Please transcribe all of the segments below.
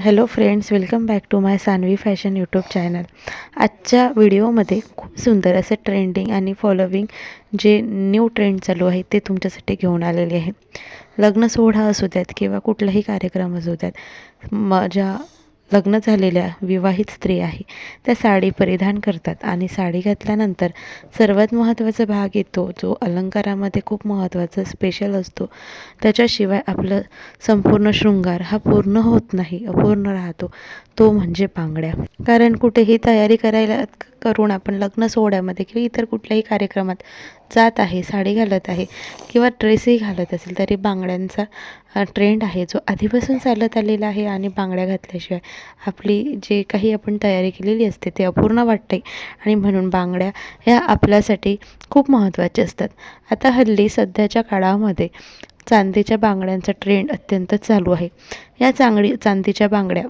Hello friends welcome back to my Sanvi fashion YouTube channel आजच्या व्हिडिओमध्ये खूप सुंदर असं ट्रेंडिंग आणि फॉलोविंग जे न्यू ट्रेंड चालू आहे ते तुमच्यासाठी घेऊन आलेले आहे. लग्न सोहळा असू द्यात किंवा कुठलाही कार्यक्रम असू द्यात माझ्या लग्न झालेल्या विवाहित स्त्री आहे. त्या साडी परिधान करतात आणि साडी घातल्यानंतर सर्वात महत्त्वाचा भाग येतो जो अलंकारामध्ये खूप महत्त्वाचा स्पेशल असतो. त्याच्याशिवाय आपलं संपूर्ण शृंगार हा पूर्ण होत नाही अपूर्ण राहतो. तो म्हणजे बांगड्या. कारण कुठेही तयारी करायला करून आपण लग्न सोहळ्यामध्ये किंवा इतर कुठल्याही कार्यक्रमात जात आहे साडी घालत आहे किंवा ड्रेसही घालत असेल तरी बांगड्यांचा ट्रेंड आहे. जो आधीपासून चालत आलेला आहे आणि बांगड्या घातल्याशिवाय आपली जे काही आपण तयारी केलेली असते ते अपूर्ण वाटते आणि म्हणून बांगड्या ह्या आपल्यासाठी खूप महत्त्वाच्या असतात. आता हल्ली सध्याच्या काळामध्ये चांदीच्या बांगड्यांचा ट्रेंड अत्यंत चालू आहे. या चांगडी चांदीच्या बांगड्या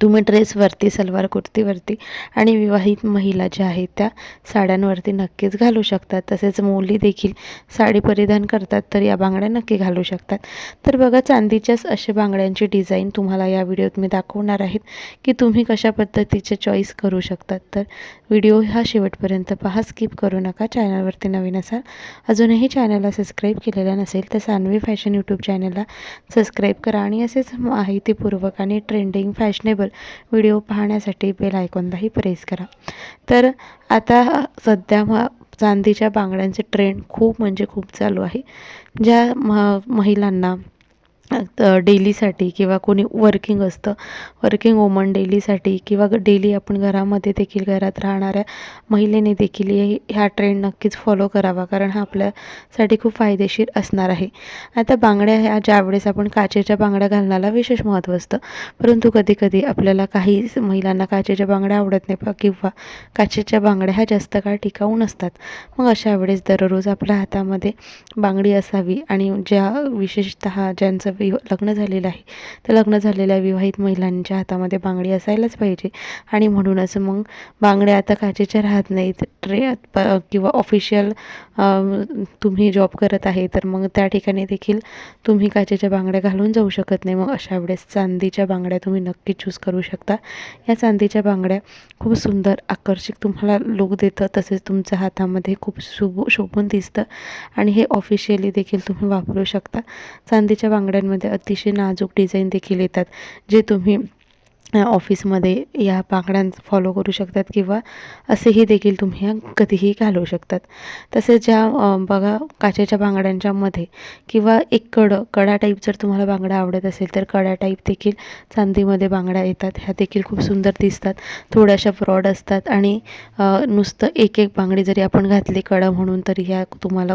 तुम्ही ड्रेसवरती सलवार कुर्तीवरती आणि विवाहित महिला ज्या आहेत त्या साड्यांवरती नक्कीच घालू शकतात. तसेच मुली देखील साडी परिधान करतात तर या बांगड्या नक्की घालू शकतात. तर बघा चांदीच्याच अशा बांगड्यांची डिझाईन तुम्हाला या व्हिडिओत मी दाखवणार आहेत की तुम्ही कशा पद्धतीचे चॉईस करू शकतात. तर व्हिडिओ हा शेवटपर्यंत पहा स्किप करू नका. चॅनलवरती नवीन असाल अजूनही चॅनलला सबस्क्राईब केलेला नसेल तर सानवी फॅशन यूट्यूब चॅनलला सबस्क्राईब करा आणि असेच माहितीपूर्वक आणि ट्रेंडिंग फॅशनेबल व्हिडिओ पाहण्यासाठी बेल आयकॉनलाही प्रेस करा. तर आता सध्या म चांदीच्या बांगड्यांचे ट्रेंड खूप म्हणजे खूप चालू आहे. ज्या म महिलांना डेलीसाठी किंवा कोणी वर्किंग असतं. वर्किंग वुमन डेलीसाठी किंवा डेली आपण घरामध्ये देखील घरात राहणाऱ्या महिलेने देखील ह्या ट्रेंड नक्कीच फॉलो करावा. कारण हा आपल्यासाठी खूप फायदेशीर असणार आहे. आता बांगड्या ह्या ज्यावेळेस आपण काचेच्या बांगड्या घालण्याला विशेष महत्त्व असतं. परंतु कधीकधी आपल्याला काही महिलांना काचेच्या बांगड्या आवडत नाही किंवा काचेच्या बांगड्या ह्या जास्त काळ टिकाऊ नसतात. मग अशा वेळेस दररोज आपल्या हातामध्ये बांगडी असावी आणि ज्या विशेषतः ज्यांचं विव लग्न झालेलं आहे. तर लग्न झालेल्या विवाहित महिलांच्या हातामध्ये बांगडी असायलाच पाहिजे. आणि म्हणूनच मग बांगड्या आता काचेच्या राहत नाहीत. ट्रे किंवा ऑफिशियल तुम्ही जॉब करत आहे तर मग त्या ठिकाणी देखील तुम्ही काचेच्या बांगड्या घालून जाऊ शकत नाही. मग अशा वेळेस चांदीच्या बांगड्या तुम्ही नक्की चूज करू शकता. या चांदीच्या बांगड्या खूप सुंदर आकर्षक तुम्हाला लुक देतं. तसेच तुमच्या हातामध्ये खूप शुभ शोभून दिसतं. आणि हे ऑफिशियली देखील तुम्ही वापरू शकता. चांदीच्या बांगड्यांमध्ये अतिशय नाजूक डिझाईन देखील येतात जे तुम्ही ऑफिसमध्ये या बांगड्यां फॉलो करू शकतात किंवा असेही देखील तुम्ही ह्या कधीही घालू शकतात. तसेच ज्या बघा काचेच्या बांगड्यांच्यामध्ये किंवा एक कडं कडा टाईप जर तुम्हाला बांगडा आवडत असेल तर कडा टाईप देखील चांदीमध्ये बांगड्या येतात. ह्या देखील खूप सुंदर दिसतात. थोड्याशा फ्रॉड असतात आणि नुसतं एक एक बांगडी जरी आपण घातली कडा म्हणून तरी ह्या तुम्हाला